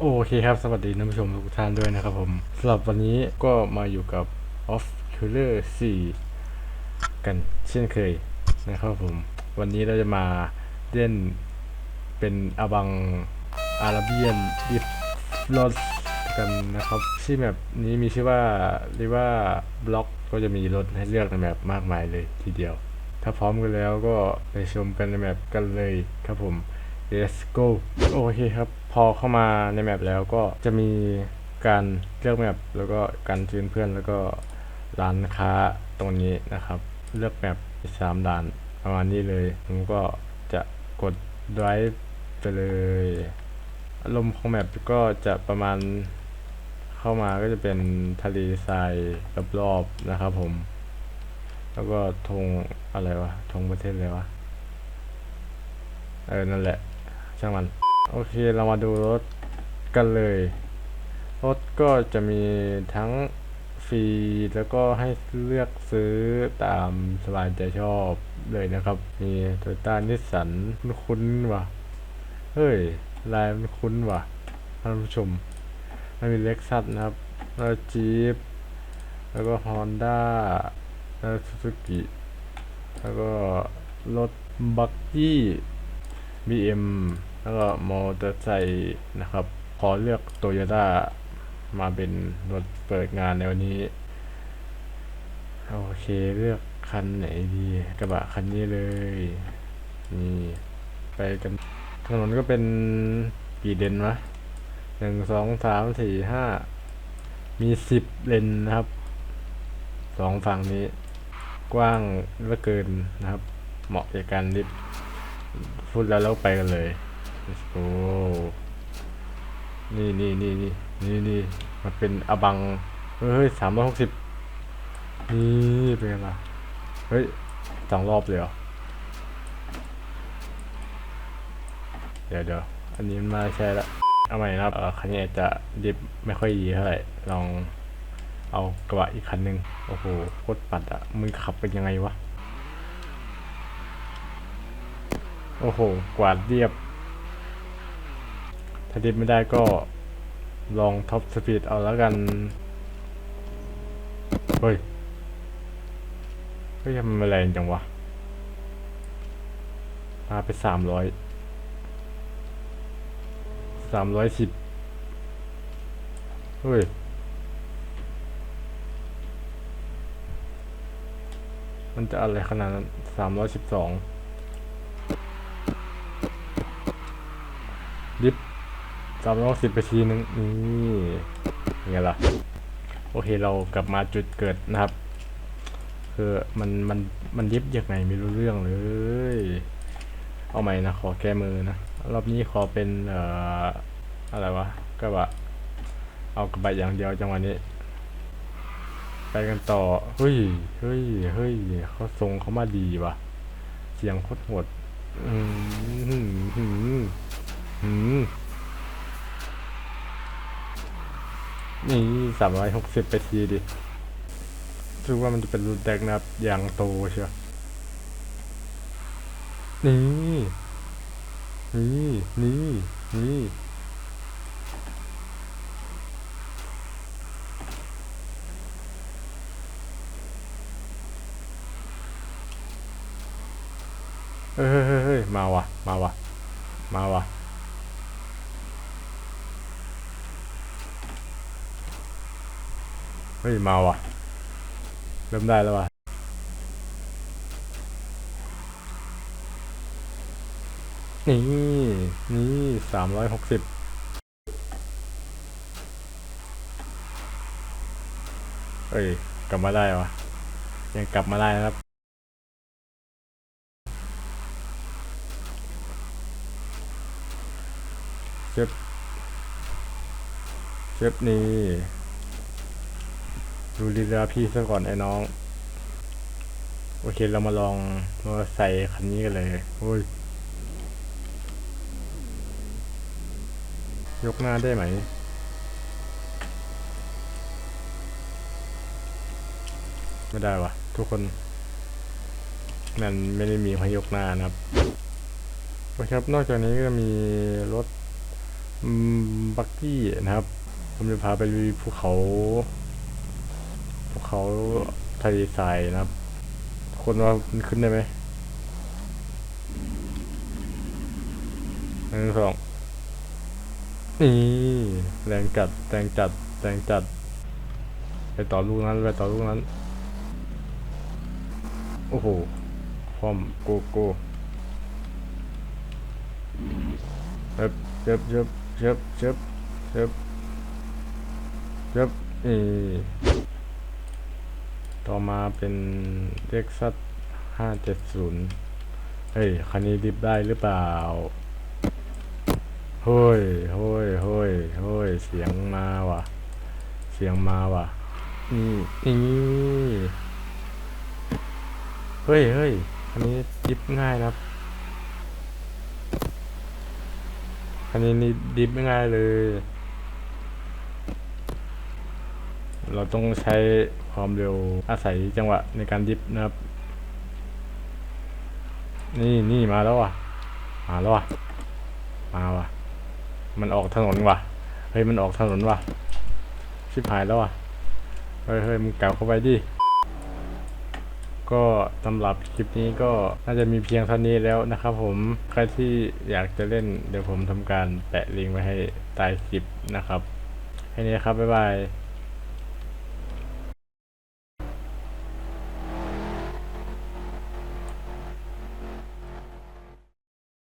โอเคครับ สวัสดีท่านผู้ชมทุกท่านด้วยนะครับผมสำหรับวันนี้ก็มาอยู่กับ Off Killer 4 กันเช่นเคยนะครับผม วันนี้เราจะมาเล่นเป็นอบังอาราเบียนดิฟลอสกันนะครับชื่อแบบนี้มีชื่อว่าเรียกว่าบล็อกก็จะมีรถให้เลือกในแบบมากมายเลยทีเดียว ถ้าพร้อมกันแล้วก็ไปชมกันในแมปกันเลยครับผม let's go โอเคครับ พอเข้ามาในแมปแล้วก็จะมีการเลือกแมปแล้วก็การซื้อเพื่อนแล้วก็ร้านค้าตรงนี้นะครับ เลือกแมปสามด่านประมาณนี้เลยผมก็จะกด drive ไปเลยอารมณ์ของแมปก็จะประมาณเข้ามาก็จะเป็นทะเลทรายรอบๆนะครับผม แล้วก็ธงอะไรวะธงประเทศอะไรวะเออนั่นแหละช่างมัน โอเคเรามาดูรถกันเลย รถก็จะมีทั้งฟรีแล้วก็ให้เลือกซื้อตามสบายใจชอบเลยนะครับ มีโตโยต้านิสสันคุ้นๆว่ะ เฮ้ย ลายมันคุ้นว่ะท่านผู้ชมมันมีเล็กซัสนะครับแล้วจี๊ปแล้วก็ฮอนด้าแล้วซูซูกิแล้วก็รถบักกี้ BM แล้วก็มอเตอร์ไซค์นะครับ ขอเลือกโตโยต้ามาเป็นรถเปิดงานในวันนี้ โอเคเลือกคันไหนดี กระบะคันนี้เลย นี่ไปกันถนนก็เป็นกี่เลนวะหนึ่งสองสามสี่ห้ามีสิบเลนนะครับสองฝั่งนี้ กว้างเหลือเกินนะครับ เหมาะแก่การลิฟต์พูดแล้วเราไปกันเลย let's go นี่นี่นี่นี่นี่นี่มันเป็นอบัง เฮ้ยสามร้อยหกสิบนี่เป็นไงล่ะ เฮ้ยสองรอบเลยเหรอ เดี๋ยวเดี๋ยวอันนี้มาใช่ละเอาใหม่นะครับเออคันนี้จะดิฟไม่ค่อยดีเท่าไหร่ ลองเอากระบะอีกคันหนึ่งโอ้โหโคตรปัดอะมึงขับเป็นยังไงวะ โอ้โห กวาดเรียบ ถ้าดิฟไม่ได้ก็ลองท็อปสปีดเอาแล้วกัน เฮ้ย เฮ้ยทำไมมันแรงจังวะ มาไปสามร้อยสามร้อยสิบเฮ้ยมันจะอะไรขนาดนั้นสามร้อยสิบสอง ดิฟ สามร้อยสิบไปทีนึงนี่ไงล่ะ โอเคเรากลับมาจุดเกิดนะครับ คือมันมันมันดิฟยังไงไม่รู้เรื่องเลย เอาใหม่นะขอแก้มือนะ รอบนี้ขอเป็นเอ่ออะไรวะกระบะ เอากระบะอย่างเดียวจังหวะนี้ ไปกันต่อ เฮ้ยเฮ้ยเฮ้ยเขาทรงเขามาดีว่ะ เสียงโคตรโหดอืมหืมหืม นี่สามร้อยหกสิบไปทีดิรู้ว่ามันจะเป็นรูดแดกนะครับอย่างโตเชียวนี่ นี่ นี่ นี่เฮ้ยเฮ้ยเฮ้ยเฮ้ยมาว่ะมาว่ะมาว่ะ ฮ้ยมาว่ะ เริ่มได้แล้วว่ะนี่นี่สามร้อยหกสิบเอ้ย กลับมาได้วะยังกลับมาได้นะครับเจ็บเจ็บนี่ ดูลีลาพี่ซะก่อนไอ้น้อง โอเคเรามาลองมาใส่คันนี้กันเลยโอ้ยยกหน้าได้ไหม ไม่ได้วะทุกคนมันไม่ได้มีให้ยกหน้านะครับโอเคครับนอกจากนี้ก็มีรถบักกี้นะครับ ผมจะพาไปลุยภูเขา เขาทะเลทรายนะครับ คนว่ามันขึ้นได้ไหมหนึ่งสองนี่แรงจัดแรงจัดแรงจัด ไปต่อลูกนั้น ไปต่อลูกนั้น โอ้โหพร้อมโกโก้เจ็บเจ็บเจ็บเจ็บเจ็บเจ็บเจ็บนี่ ต่อมาเป็นเล็กซัสห้าเจ็ดศูนย์เฮ้ย คันนี้ดิบได้หรือเปล่า เฮ้ย เฮ้ย เฮ้ย เฮ้ย เสียงมาว่ะ เสียงมาว่ะ นี่นี่เฮ้ย เฮ้ยอันนี้ดิฟง่ายนะครับอันนี้นี่ดิฟง่ายเลย เราต้องใช้ความเร็วอาศัยจังหวะในการดิฟนะครับ นี่นี่มาแล้วว่ะ มาแล้วว่ะ มาว่ะ มันออกถนนว่ะ เฮ้ยมันออกถนนว่ะ ชิบหายแล้วว่ะ เฮ้ยเฮ้ยมึงกลับเข้าไปดิ ก็สำหรับคลิปนี้ก็น่าจะมีเพียงเท่านี้แล้วนะครับผม ใครที่อยากจะเล่นเดี๋ยวผมทำการแปะลิงก์ไว้ให้ใต้คลิปนะครับแค่นี้ครับ บ๊ายบาย